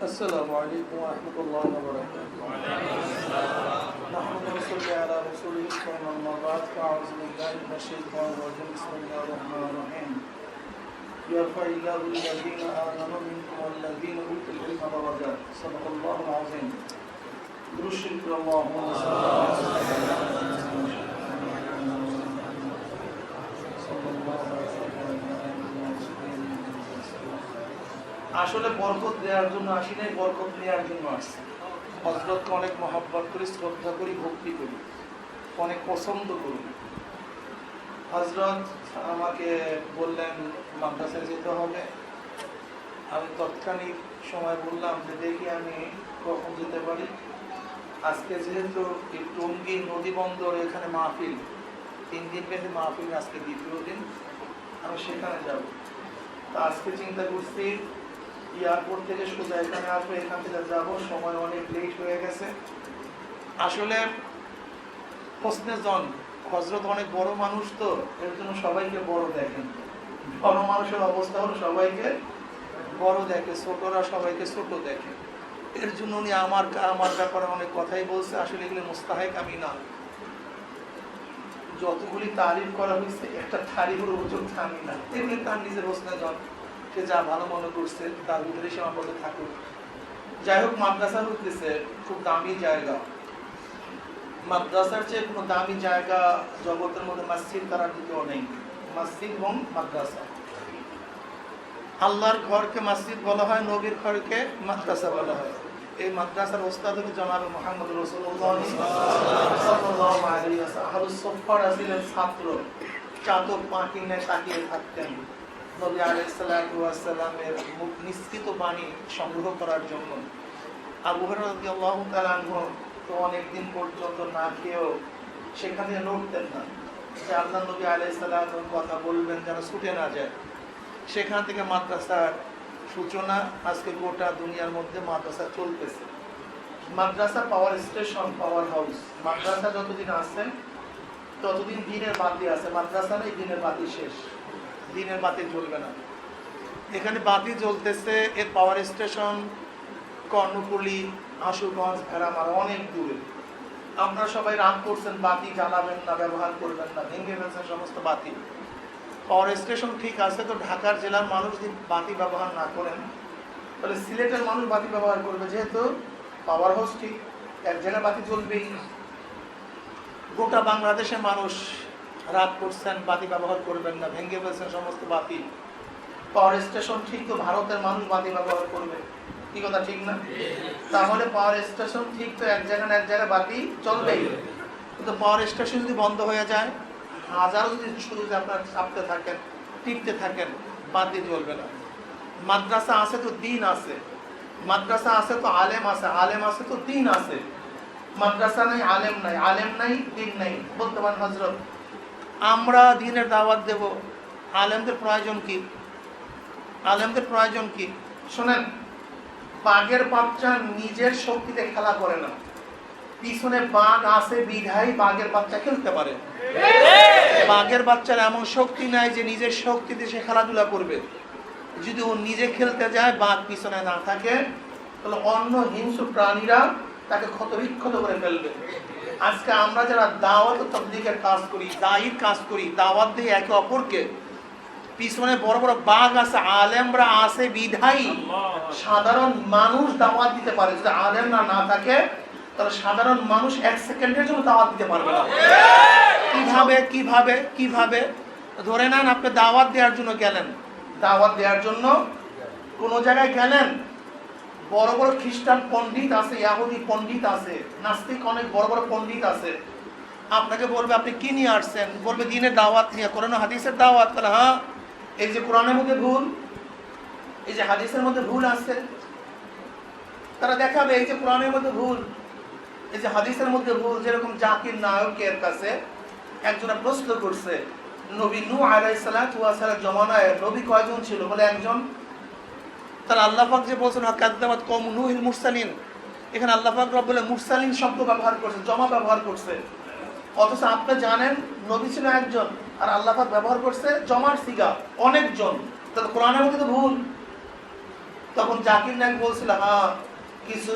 السلام عليكم ورحمة الله وبركاته. نحمد ونصلي على رسوله الكريم أما بعد فأعوذ بالله من الشيطان الرجيم. بسم الله الرحمن الرحيم. يرفع الله الذين آمنوا منكم والذين أوتوا العلم درجات. صدق الله العظيم. درشد اللهم صل على سيدنا محمد. আসলে বরকত দেওয়ার জন্য আসি নাই, বরকত নেওয়ার জন্য আসছি। হজরতকে অনেক মহাব্বত করি, শ্রদ্ধা করি, ভক্তি করি, অনেক পছন্দ করি। হজরত আমাকে বললেন, মাদ্রাসায় যেতে হবে। আমি তৎক্ষণিক সময় বললাম যে, দেখি আমি কখন যেতে পারি। আজকে যেহেতু এই টঙ্গি নদী বন্দর এখানে মাহফিল, তিন দিন পেতে মাহফিল আজকে দ্বিতীয় দিন, আমি সেখানে যাব। তা আজকে চিন্তা করছি এয়ারপোর্ট থেকে সোজা এখানে আসব, এখান থেকে যাব। সময় অনেক লেট হয়ে গেছে। আসলে হোসনে জন হজরত অনেক বড় মানুষ তো, এর জন্য সবাইকে বড় দেখেন। বড় মানুষের অবস্থা হলো সবাইকে বড় দেখে, ছোটরা সবাইকে ছোট দেখে। এর জন্য উনি আমার আমার ব্যাপারে অনেক কথাই বলছে, আসলে এগুলো মোস্তাহেক আমি না। যতগুলি তারিফ করা হয়েছে, একটা তারিফের ওজন আমি না। এগুলি তার নিজের হোসনে সে যা ভালো মনে করছে, তার ভিতরে সীমাবদ্ধ থাকুক। যাই হোক মাদ্রাসা হইতেছে খুব দামি জায়গা। মাদ্রাসার চেয়ে কোনো দামি জায়গা জগতের মধ্যে মসজিদ তারা দ্বিতীয় নেই। মসজিদ এবং মাদ্রাসা। আল্লাহর ঘরকে মসজিদ বলা হয়, নবীর ঘরকে মাদ্রাসা বলা হয়। এই মাদ্রাসার ওস্তাদ জনাব মোহাম্মদ রসুল্লাহ ছাত্র। চাতক পাখিনে তাকিয়ে থাকতেন। নবী আলাইসাল্লামের মুখ নিশ্চিত বাণী সংগ্রহ করার জন্য। আবু হরাহ তো অনেকদিন পর্যন্ত না খেয়েও সেখানে নড়তেন না। যে আল্লাহ নবী আলাইসাল্লাম কথা বলবেন যেন ছুটে না যায়। সেখান থেকে মাদ্রাসার সূচনা আজকে গোটা দুনিয়ার মধ্যে মাদ্রাসা চলতেছে। মাদ্রাসা পাওয়ার স্টেশন, পাওয়ার হাউস। মাদ্রাসা যতদিন আছে ততদিন দিনের বাতি আছে। মাদ্রাসা নেই দিনের বাতি শেষ। দিনের বাতি জ্বলবে না। এখানে বাতি জ্বলতেছে এর পাওয়ার স্টেশন কর্ণফুলি, আশুগঞ্জ, ভেড়ামারা অনেক দূরে। আপনারা সবাই রাগ করছেন, বাতি জ্বালাবেন না, ব্যবহার করবেন না, ভেঙে ফেলছেন সমস্ত বাতি। পাওয়ার স্টেশন ঠিক আছে, তো ঢাকার জেলার মানুষ যদি বাতি ব্যবহার না করেন, তাহলে সিলেটের মানুষ বাতি ব্যবহার করবে, যেহেতু পাওয়ার হাউস ঠিক এক জায়গায় বাতি জ্বলবেই গোটা বাংলাদেশের মানুষ রাত করছেন, বাতি ব্যবহার করবেন না, ভেঙে ফেলছেন সমস্ত বাতি। পাওয়ার স্টেশন ঠিক তো, ভারতের মানুষ বাতি ব্যবহার করবে। কি কথা, ঠিক না? তাহলে পাওয়ার স্টেশন ঠিক তো, এক জায়গায় এক জায়গায় বাতি চলবেই। কিন্তু পাওয়ার স্টেশন যদি বন্ধ হয়ে যায়, হাজারো যদি শুধু যদি আপনার চাপতে থাকেন, টিপতে থাকেন, বাতি জ্বলবে না। মাদ্রাসা আছে তো, দিন আছে। মাদ্রাসা আছে তো, আলেম আছে। আলেম আছে তো, দিন আছে। মাদ্রাসা নাই, আলেম নাই। আলেম নাই, দিন নাই। বলতে পারেন হজরত আমরা দিনের দাওয়াত দেব। আলেমদের প্রয়োজন কি? আলেমদের প্রয়োজন কি? শোনেন, বাঘের বাচ্চা নিজের শক্তিতে খেলা করে না। পিছনে বাঘ আছে বিধাই বাঘের বাচ্চা খেলতে পারে। বাঘের বাচ্চার এমন শক্তি নাই যে নিজের শক্তিতে সে খেলাধুলা করবে। যদি ও নিজে খেলতে যায়, বাঘ পিছনে না থাকে, তাহলে অন্য হিংস্র প্রাণীরা তাকে ক্ষত বিক্ষত করে ফেলবে। আজকে আমরা যারা দাওয়াত তবলিগের কাজ করি দায়ীর কাজ করি দাওয়াত দিয়ে একে অপরকে পিছনে বড় বড় বাঘ আছে আলেমরা আছে বিধাই সাধারণ মানুষ দাওয়াত দিতে পারে যদি আলেমরা না থাকে তাহলে সাধারণ মানুষ এক সেকেন্ডের জন্য দাওয়াত দিতে পারবে না। কীভাবে কীভাবে কীভাবে? ধরে নেন আপনি দাওয়াত দেওয়ার জন্য গেলেন। দাওয়াত দেওয়ার জন্য কোনো জায়গায় গেলেন বড় বড় খ্রিস্টান পণ্ডিত আছে, ইয়াহুদি পণ্ডিত আছে, নাস্তিক অনেক বড় বড় পণ্ডিত আছে। আপনাকে বলবে, আপনি কি নিয়ে আসছেন? বলবে, দিনের দাওয়াত নিয়ে, কোরআন হাদিসের দাওয়াত। তাহলে হ্যাঁ এই যে কোরআনের মধ্যে ভুল, এই যে হাদিসের মধ্যে ভুল আছে, তারা দেখাবে এই যে কোরআনের মধ্যে ভুল, এই যে হাদিসের মধ্যে ভুল, যেরকম জাকির নায়কের কাছে একজনে প্রশ্ন করছে, নবী নু আলাইসালাম জমানায় নবী কয়জন ছিল? বলে, একজন তাহলে আল্লাহ পাক যে বলছেন কাদ্দাবাদ কম নুহিল মুরসালিন। এখানে আল্লাহ পাক রব বলে মুরসালিন শব্দ ব্যবহার করছে, জমা ব্যবহার করছে। অথচ আপনি জানেন, নবী ছিল একজন, আর আল্লাহ পাক ব্যবহার করছে জমার সিগা, অনেকজন। তাহলে কোরআনের মধ্যে তো ভুল। তখন জাকির নায়ক বলছিল হ্যাঁ কিছু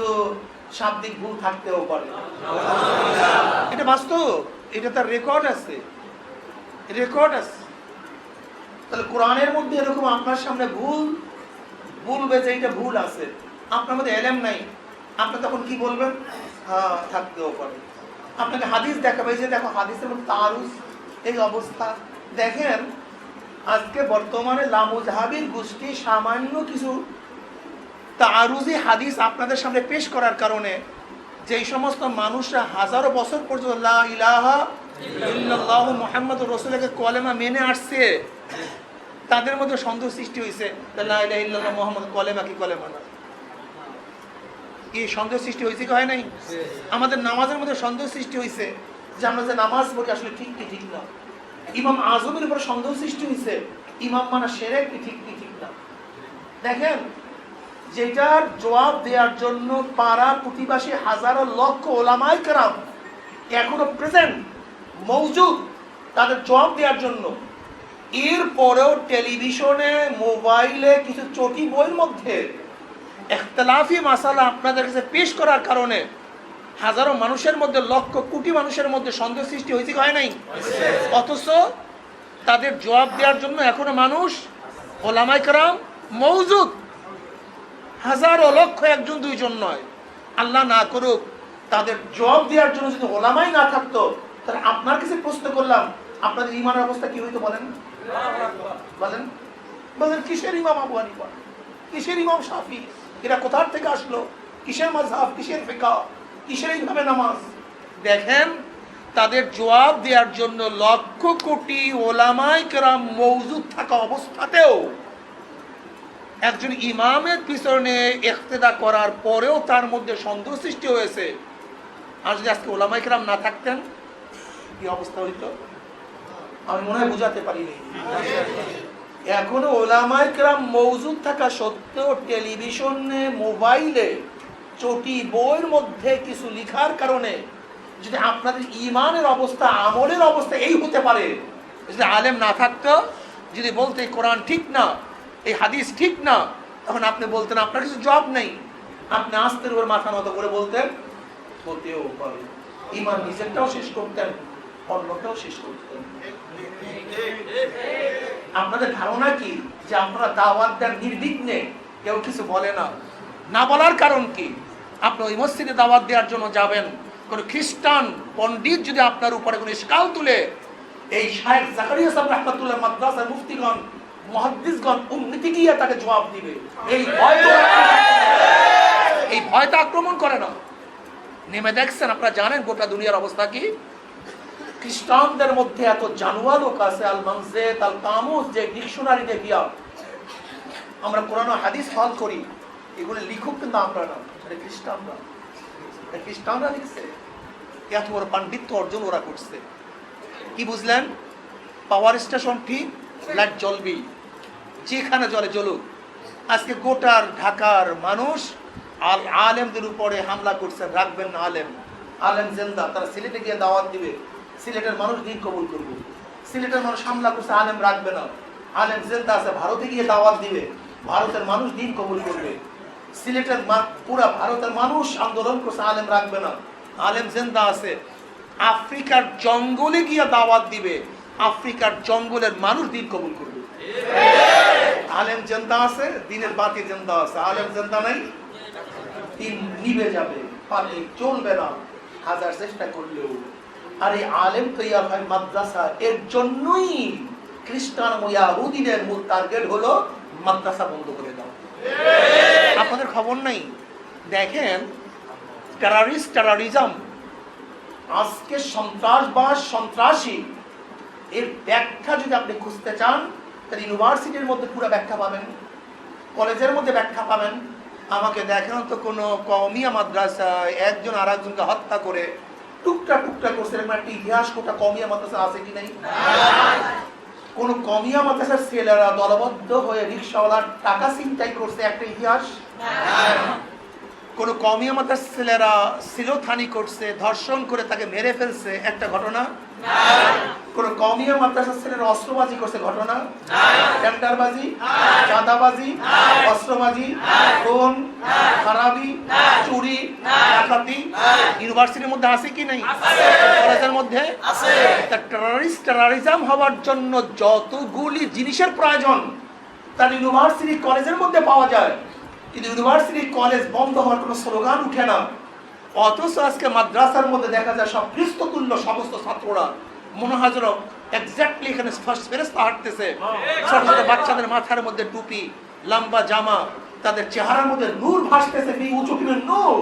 শাব্দিক ভুল থাকতেও পারে। এটা বাস্তব? এটা তার রেকর্ড আছে। রেকর্ড আছে। তাহলে কোরআনের মধ্যে এরকম আপনার সামনে ভুল বলবে যে এটা ভুল আছে। আপনার মধ্যে এলেম নাই। আপনি তখন কি বলবেন? হ্যাঁ থাকতেও পারে আপনাকে হাদিস দেখাবে যে দেখো, হাদিসের মধ্যে তারুস এই অবস্থা। দেখেন, আজকে বর্তমানে লামুজাহাবির গোষ্ঠী সামান্য কিছু তারুজি হাদিস আপনাদের সামনে পেশ করার কারণে যেই সমস্ত মানুষরা হাজারো বছর পর্যন্ত ইলাহা মুহাম্মাদুর রাসূলকে কলেমা মেনে আসছে তাদের মধ্যে সন্দেহ সৃষ্টি হয়েছে মুহাম্মদ কলেমা কি কলেমা না। কি সন্দেহ সৃষ্টি হয়েছে কি হয় নাই? আমাদের নামাজের মধ্যে সন্দেহ সৃষ্টি হয়েছে যে আমরা যে নামাজ পড়ি আসলে ঠিক কি ঠিক না। ইমাম আজমের উপরে সন্দেহ সৃষ্টি হয়েছে, ইমাম মানা সেরে কি ঠিক কি ঠিক না। দেখেন, যেটার জবাব দেওয়ার জন্য পাড়া প্রতিবাসী হাজারো লক্ষ ওলামাই কেরাম এখনও প্রেজেন্ট মৌজুদ তাদের জবাব দেওয়ার জন্য। এরপরেও টেলিভিশনে, মোবাইলে কিছু চটি বইয়ের মধ্যে একতলাফি মাসালা আপনাদের কাছে পেশ করার কারণে হাজারো মানুষের মধ্যে, লক্ষ কোটি মানুষের মধ্যে সন্দেহ সৃষ্টি হয়েছে হয় নাই? অথচ তাদের জবাব দেওয়ার জন্য এখনও মানুষ ওলামাই কারাম মৌজুদ হাজারো লক্ষ একজন, দুইজন নয়। আল্লাহ না করুক, তাদের জবাব দেওয়ার জন্য যদি ওলামাই না থাকতো, তাহলে আপনার কাছে প্রশ্ন করলাম, আপনাদের ইমানের অবস্থা কি হইতো বলেন? বলেন বলেন, কিসের ইমাম আবু হানিফা? কিসের ইমাম শাফি? এরা কোথার থেকে আসলো? কিসের মাঝহাব কিসের ফেকা? কিসের এইভাবে নামাজ? দেখেন, তাদের জবাব দেওয়ার জন্য লক্ষ কোটি ওলামাই কেরাম মৌজুদ থাকা অবস্থাতেও একজন ইমামের পিছনে ইক্তেদা করার পরেও তার মধ্যে সন্দেহ সৃষ্টি হয়েছে। আর যদি আজকে ওলামাই কেরাম না থাকতেন, কি অবস্থা হইতো? আমি মনে হয় বুঝাতে পারিনি। এখনও ওলামাই কেরাম মৌজুদ থাকা সত্ত্বেও টেলিভিশনে, মোবাইলে, চটি বইয়ের মধ্যে কিছু লিখার কারণে যদি আপনাদের ইমানের অবস্থা, আমলের অবস্থা এই হতে পারে, যদি আলেম না থাকতো, যদি বলতে কোরআন ঠিক না, এই হাদিস ঠিক না, তখন আপনি বলতেন, আপনার কিছু জব নেই। আপনি আস্তের উপর মাথা মতো করে বলতেন হতেও পারে ইমান নিজেরটাও শেষ করতেন, অন্যটাও শেষ করতেন। আপনাদের ধারণা কি যে আপনারা দাওয়াত দেন নির্বিঘ্নে? কেউ কিছু বলে না। না বলার কারণ কি? আপনি ওই মসজিদে দাওয়াত দেওয়ার জন্য যাবেন। কোন খ্রিস্টান পণ্ডিত যদি আপনার উপরে কোনো স্কাল তুলে, এই শাহেখ জাকারিয়া সাহেব রহমাতুল্লাহ মাদ্রাসার মুফতিগণ, মহাদ্দিসগণ উন্নতি গিয়ে তাকে জবাব দিবে। এই ভয় এই ভয় তো আক্রমণ করে না। নেমে দেখছেন, আপনারা জানেন গোটা দুনিয়ার অবস্থা কি? খ্রিস্টানদের মধ্যে এত জানুয়া লোক আছে, আল মানজেদ আল কামুস যে ডিকশনারি দেখিয়া আমরা কোরআন হাদিস হল করি, এগুলো লিখুক কিন্তু আমরা না, এটা খ্রিস্টানরা। খ্রিস্টানরা লিখছে এত বড় পাণ্ডিত্য অর্জন ওরা করছে। কি বুঝলেন? পাওয়ার স্টেশন ঠিক লাইট জ্বলবি। যেখানে জলে জ্বলুক। আজকে গোটার ঢাকার মানুষ আল আলেমদের উপরে হামলা করছে, রাখবেন না আলেম। আলেম জেন্দা তারা সিলেটে গিয়ে দাওয়াত দিবে। সিলেটের মানুষ দিন কবুল করবে। সিলেটের মানুষ হামলা করছে, আলেম রাখবে না। আলেম জেন্দা আছে, ভারতে গিয়ে দাওয়াত দিবে। ভারতের মানুষ দিন কবুল করবে। সিলেটের পুরা ভারতের মানুষ আন্দোলন করছে, আলেম রাখবে না। আলেম জেন্দা আছে। আফ্রিকার জঙ্গলে গিয়ে দাওয়াত দিবে। আফ্রিকার জঙ্গলের মানুষ দিন কবুল করবে। আলেম জেন্দা আছে, দিনের বাতি জেন্দা আছে। আলেম জেন্দা নাই। দিন নিবে যাবে পাতি চলবে না। হাজার চেষ্টা করলেও আর এই আলেম তৈয়ার হয় মাদ্রাসা। এর জন্যই খ্রিস্টান ও ইয়াহুদিদের মূল টার্গেট হলো মাদ্রাসা বন্ধ করে দাও। আপনাদের খবর নাই? দেখেন টেরারিস্ট টেরারিজম আজকে সন্ত্রাসবাদ, সন্ত্রাসী, এর ব্যাখ্যা যদি আপনি খুঁজতে চান, তাহলে ইউনিভার্সিটির মধ্যে পুরো ব্যাখ্যা পাবেন, কলেজের মধ্যে ব্যাখ্যা পাবেন। আমাকে দেখেন তো কোনো কমিয়া মাদ্রাসায় একজন আর একজনকে হত্যা করে টুকটা টুকটা করছে এরকম একটা ইতিহাস কোটা কমিয়া মাদ্রাসা আছে কি নাই? কোন কমিয়া মাদ্রাসার ছেলেরা দলবদ্ধ হয়ে রিক্সাওয়ালার টাকা চিন্তাই করছে একটা ইতিহাস? কোন কমিয়া মাদ্রাসার ছেলেরা সিলোথানি করছে, ধর্ষণ করে তাকে মেরে ফেলছে, একটা ঘটনা? কোন কমিয়া মাদ্রাসা ছেলেরা অস্ত্রবাজি করছে ঘটনা? টেন্ডারবাজি? চাঁদাবাজি? অস্ত্রবাজি? খুন? খারাপি? চুরি? ডাকাতি? ইউনিভার্সিটির মধ্যে আছে কি নাই? কলেজের মধ্যে? তা টেররিস্ট টেররিজম হওয়ার জন্য যতগুলি জিনিসের প্রয়োজন তার ইউনিভার্সিটি কলেজের মধ্যে পাওয়া যায়। কিন্তু ইউনিভার্সিটি কলেজ বন্ধ হওয়ার কোনো স্লোগান উঠে না। অথচ আজকে মাদ্রাসার মধ্যে দেখা যায় সব খ্রিস্টতুল্য সমস্ত ছাত্ররা মনে হয় যেন এক্স্যাক্টলি এখানে ফার্স্ট ফেরেস্তা হাঁটতেছে। ছোট ছোট বাচ্চাদের মাথার মধ্যে টুপি লম্বা জামা তাদের চেহারার মধ্যে নূর ভাসতেছে উঁচু নূর।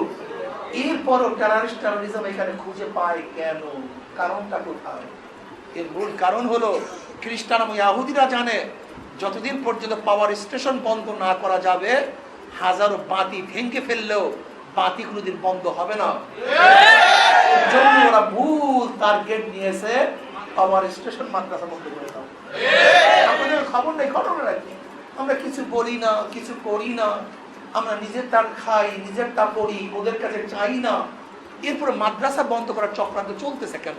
এরপরও টেরারিস্ট টেরোরিজম এখানে খুঁজে পায় কেন? কারণটা কোথায়? এর মূল কারণ হলো খ্রিস্টান এবং ইয়াহুদিরা জানে যতদিন পর্যন্ত পাওয়ার স্টেশন বন্ধ না করা যাবে হাজারো বাতি ভেঙে ফেললেও বাতি কোনোদিন বন্ধ হবে না। জন্য ওরা ভুল টার্গেট নিয়েছে পাওয়ার স্টেশন মাদ্রাসা বন্ধ করে দাও। আপনাদের খবর নেই, ঘটনা রাখি আমরা কিছু বলি না, কিছু করি না। আমরা নিজের তার খাই, নিজের তা পড়ি, ওদের কাছে চাই না। এরপরে মাদ্রাসা বন্ধ করার চক্রান্ত চলতেছে কেন?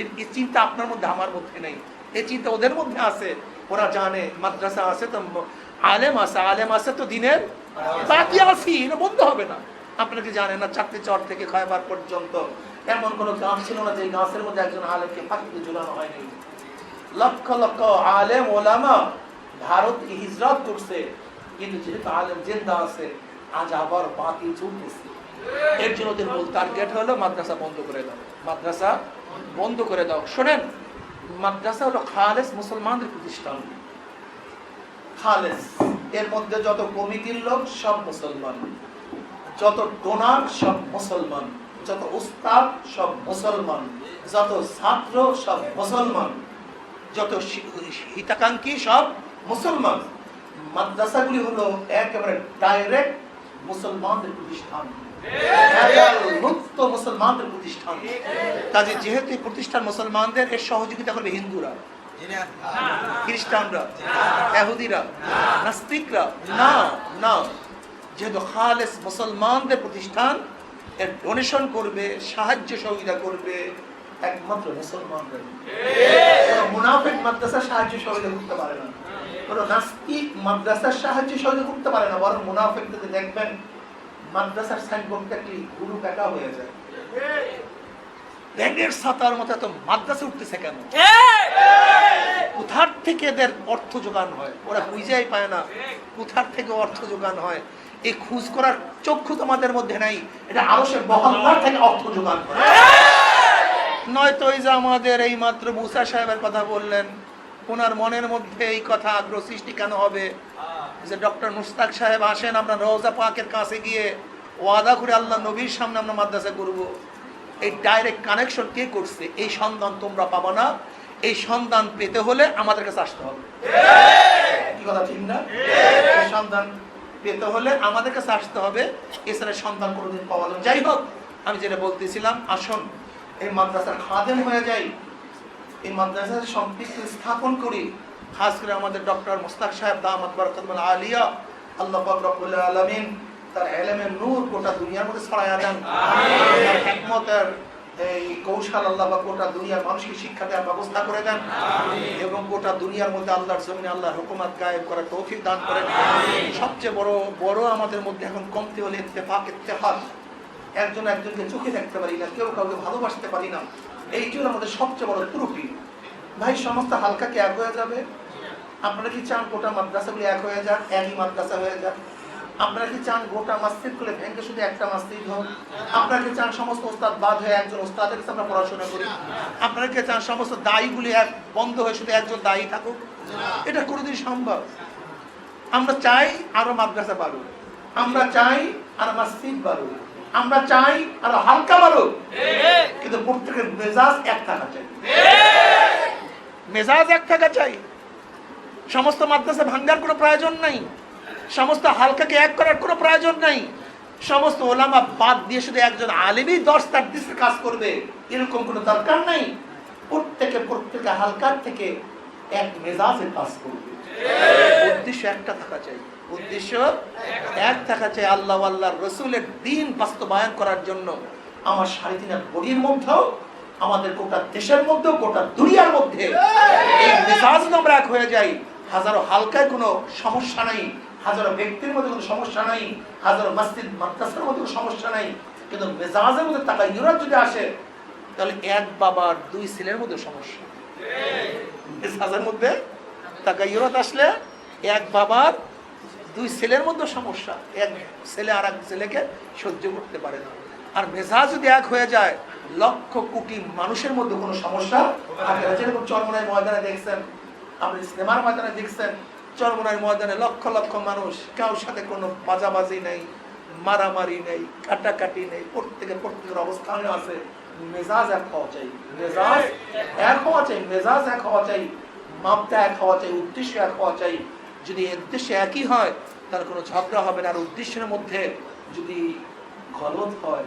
এই চিন্তা আপনার মধ্যে, আমার মধ্যে নেই। এই চিন্তা ওদের মধ্যে আছে। ওরা জানে, মাদ্রাসা আছে তো, আলেম আছে আলেম আছে তো দিনের বাকি আছি এটা বন্ধ হবে না। আপনারা কি জানেন না, চারটে চর থেকে খয়বার পর্যন্ত এমন কোনো গাছ ছিল না যে গাছের মধ্যে একজন আলেমকে ফাঁকিতে ঝুলানো হয়নি। লক্ষ লক্ষ আলেম, ওলামা ভারত হিজরত করছে, কিন্তু যেহেতু আলেম জিন্দা আছে, আজ আবার বাতি চলতেছে এর জন্য ওদের মূল টার্গেট হলো মাদ্রাসা বন্ধ করে দাও। মাদ্রাসা বন্ধ করে দাও। শোনেন, মাদ্রাসা হলো খালেস মুসলমানদের প্রতিষ্ঠান। খালেস, এর মধ্যে যত কমিটির লোক, সব মুসলমান। যত ডোনার সব মুসলমান। যত উস্তাদ সব মুসলমান, যত ছাত্র সব মুসলমান, যত হিতাকাঙ্ক্ষী সব মুসলমান। মাদ্রাসাগুলি হলো একেবারে ডাইরেক্ট মুসলমানদের প্রতিষ্ঠান। মুসলমানদের প্রতিষ্ঠান। কাজে যেহেতু প্রতিষ্ঠান মুসলমানদের, এর সহযোগিতা করবে হিন্দুরা, খ্রিস্টানরা এহুদিরা নাস্তিকরা। না না। যেহেতু খালেস মুসলমানদের প্রতিষ্ঠান ডোনেশন করবে, সাহায্য সহযোগিতা করবে একমাত্র মুসলমানরা মুনাফিক মাদ্রাসা সাহায্য সহযোগিতা করতে পারে না। উঠতেছে কেন? কোথার থেকে এদের অর্থ যোগান হয়? ওরা বুঝাই পায় না কোথার থেকে অর্থ যোগান হয়। এই খুঁজ করার চক্ষু তোমাদের মধ্যে নাই এটা আরও সে মহল্লার থেকে অর্থ যোগান করে। নয়তো এই যে আমাদের এই মাত্র মুসা সাহেবের কথা বললেন ওনার মনের মধ্যে এই কথা আগ্রহ সৃষ্টি কেন হবে? যে ডক্টর মুস্তাক সাহেব আসেন আমরা রোজা পাকের কাছে গিয়ে ওয়াদা করে আল্লাহ নবীর সামনে আমরা মাদ্রাসা করব। এই ডাইরেক্ট কানেকশন কে করছে? এই সন্ধান তোমরা পাবা না। এই সন্ধান পেতে হলে আমাদের কাছে আসতে হবে। কি কথা ঠিক না? এই সন্ধান পেতে হলে আমাদের কাছে আসতে হবে। এছাড়া সন্ধান কোনোদিন পাওয়া যাবে যাই হোক আমি যেটা বলতেছিলাম আসুন এই মাদ্রাসার খাদেম হয়ে যাই। এই মাদ্রাসার সম্পৃক্ত স্থাপন করি। খাস করে আমাদের ডক্টর মুস্তাক সাহেব দামাত বরকতমুল আলিয়া আল্লাহ পাক রব্বুল আলামিন তার এলেমের নূর গোটা দুনিয়ার মধ্যে ছড়ায়া দেন। তার হিকমতের এই কৌশল আল্লাহ বা গোটা দুনিয়ার মানুষকে শিক্ষা দেওয়ার ব্যবস্থা করে দেন। এবং গোটা দুনিয়ার মধ্যে আল্লাহর জমিনে আল্লাহর হুকুমাত গায়েব করার তৌফিক দান করেন। সবচেয়ে বড় বড় আমাদের মধ্যে এখন কমতি হলে ইত্তেফাক ইত্তেফাক। একজন একজনকে চোখে দেখতে পারি না কেউ কাউকে ভালোবাসতে পারি না। এইগুলো আমাদের সবচেয়ে বড় ত্রুটি। ভাই সমস্ত হালকাকে এক হয়ে যাবে? আপনারা কি চান গোটা মাদ্রাসাগুলি এক হয়ে যাক একই মাদ্রাসা হয়ে যাক? আপনারা কি চান গোটা মাসজিদগুলো ভেঙে শুধু একটা মাসজিদ হোক? আপনারা কি চান সমস্ত ওস্তাদ বাদ হয়ে একজন ওস্তাদের কাছে আমরা পড়াশোনা করি? আপনারা কি চান সমস্ত দায়ীগুলি এক বন্ধ হয়ে শুধু একজন দায়ী থাকুক? এটা কোনোদিন সম্ভব। আমরা চাই আরও মাদ্রাসা বাড়ুক। আমরা চাই আরও মসজিদ বাড়ুক। আমরা চাই আরও হালকা বাড়ুক। কিন্তু প্রত্যেকের মেজাজ এক থাকা চাই। মেজাজ এক থাকা চাই। সমস্ত মাদ্রাসা ভাঙ্গার কোনো প্রয়োজন নাই। সমস্ত হালকাকে এক করার কোনো প্রয়োজন নাই। সমস্ত ওলামা বাদ দিয়ে শুধু একজন আলেমই দশ তার দিশে কাজ করবে, এরকম কোনো দরকার নাই। প্রত্যেকে প্রত্যেকে হালকার থেকে এক মেজাজে কাজ করবে। উদ্দেশ্য একটা থাকা চাই। উদ্দেশ্য এক থাকা চাই আল্লাহ আল্লাহ রসুলের দিন বাস্তবায়ন করার জন্য। আমার সাড়ে তিন বডির মধ্যেও, আমাদের গোটা দেশের মধ্যে গোটা দুনিয়ার মধ্যে মেজাজ আমরা এক হয়ে যাই, হাজারো হালকায় কোনো সমস্যা নাই। হাজারো ব্যক্তির মধ্যে কোনো সমস্যা নাই, হাজারো মসজিদ, মাদ্রাসার মধ্যে কোনো সমস্যা নাই, কিন্তু মেজাজের মধ্যে টাকা ইউরোপ যদি আসে, তাহলে এক বাবার দুই ছেলের মধ্যে সমস্যা। মেজাজের মধ্যে টাকা ইউরোপ আসলে এক বাবার দুই ছেলের মধ্যে সমস্যা। এক ছেলে আর এক ছেলেকে সহ্য করতে পারে না। আর মেজাজ যদি এক হয়ে যায়, লক্ষ কোটি মানুষের মধ্যে কোনো সমস্যা যেরকম চরমনায় ময়দানে দেখছেন আপনি সিনেমার ময়দানে দেখছেন চরমনায় ময়দানে লক্ষ লক্ষ মানুষ কারোর সাথে কোনো বাজাবাজি নেই মারামারি নেই কাটাকাটি নেই প্রত্যেকের প্রত্যেকের অবস্থান আছে। মেজাজ এক হওয়া চাই মেজাজ এক হওয়া চাই মেজাজ এক হওয়া চাই মাপটা এক হওয়া চাই উদ্দেশ্য এক হওয়া চাই। যদি উদ্দেশ্য একই হয় তার কোনো ঝগড়া হবে না। আর উদ্দেশ্যের মধ্যে যদি গলত হয়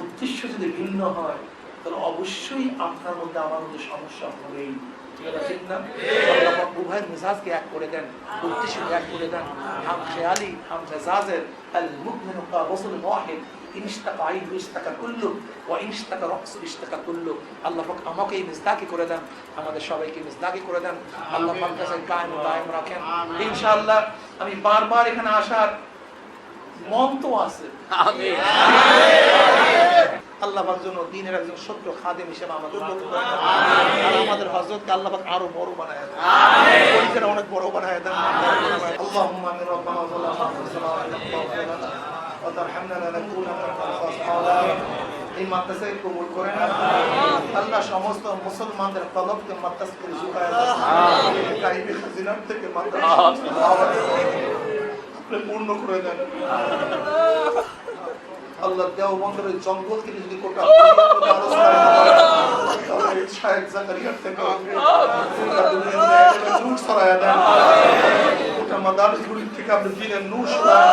উদ্দেশ্য যদি ভিন্ন হয় তাহলে অবশ্যই আপনার মধ্যে আমার মধ্যে সমস্যা হবেই। ঠিক আছে ঠিক না আল্লাহ মেজাজকে এক করে দেন উদ্দেশ্যকে এক করে দেন। হাম খেয়ালি হাম মেজাজের আল মুকমিনু কা রাসূল ওয়াহিদ ইন ইশতাকা আইনু কুল্লু ওয়া ইন ইশতাকা রাসূল কুল্লু। আল্লাহ পাক আমাকে এই মিজদাকি করে দেন আমাদের সবাইকে মিজদাকি করে দেন। আল্লাহ পাক কাছে কায়েম দায়েম রাখেন। ইনশাআল্লাহ আমি বারবার এখানে আসার মন তো আছে আমিন। আল্লাহ জন্য দিনের একজন সত্য খাদেম হিসেবে আমাদের আর আমাদের হজরতকে আল্লাহ আরও বড় বানায় অনেক বড় বানায় এই মাদ্রাসায় কবুল করেন। আল্লাহ সমস্ত মুসলমানদের কলবকে মাদ্রাস থেকে পূর্ণ করে দেন। আল্লাহ দেওবন্দরের জঙ্গল থেকে যদি কোটা জাকারিয়ার থেকে নূর ছড়ায়া দেন গোটা মাদারিসগুলি থেকে আপনি দিনের নূর ছড়ায়া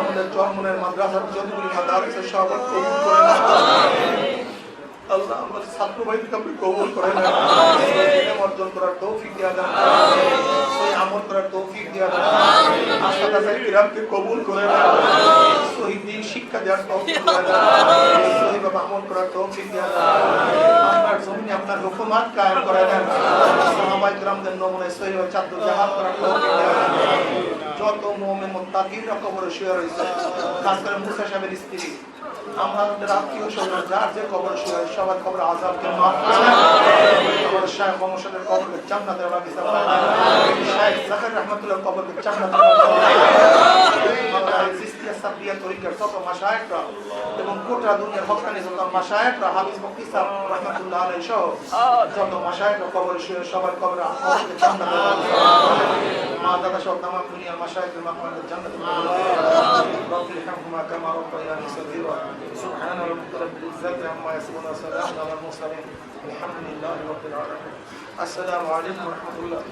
আমাদের জন্মনের মাদ্রাসার যতগুলি মাদারিসের সব কবুল করে নেন। আল্লাহ আমাদের ছাত্র ভাইদেরকে আপনি কবুল করে নেন ইলম অর্জন করার তৌফিক দিয়া দেন সহি আমল করার তৌফিক দিয়া দেন আশাদা সাহেব কিরামকে কবুল করে নেন সহি দিন শিক্ষা দেওয়ার তৌফিক দিয়া দেন সহি ভাবে আমল করার তৌফিক দিয়া দেন আপনার জমিনে আপনার হুকুমাত কায়েম করে দেন সাহাবাই কিরামদের নমুনায় সহি ভাবে চাদ্দ করার তৌফিক দিয়া দেন যত মোমে মুত্তাকিনরা কবরে শুয়ে রয়েছে খাস করে মুসা সাহেবের স্ত্রী। আমাদের আত্মীয় যার যে কবর শুয়ে, সবার কবর আজাবকে মাফ করে শাহ কবরকে জান্নাতের বাগিচা শাহ জাকার রহমাতুল্লাহ কবরকে জান্নাতের বাগিচা তরিকার যত মাশায়েখরা এবং গোটা দুনিয়ার হকানি যত মাশায়েখরা হাফিজ মুফতি সাহেব রহমাতুল্লাহ আলাইহি সহ যত মাশায়েখরা কবরে শুয়ে সবার কবর জান্নাতের বাগিচা মা দাদা সহ তামাম দুনিয়ার মাশায়েখের মাকমানের জান্নাতের বাগিচা رب ارحمهما كما ربياني صغيرا. سبحان ربك رب العزة عما يصفون وسلام على المرسلين. الحمد لله رب العالمين. السلام عليكم ورحمة الله.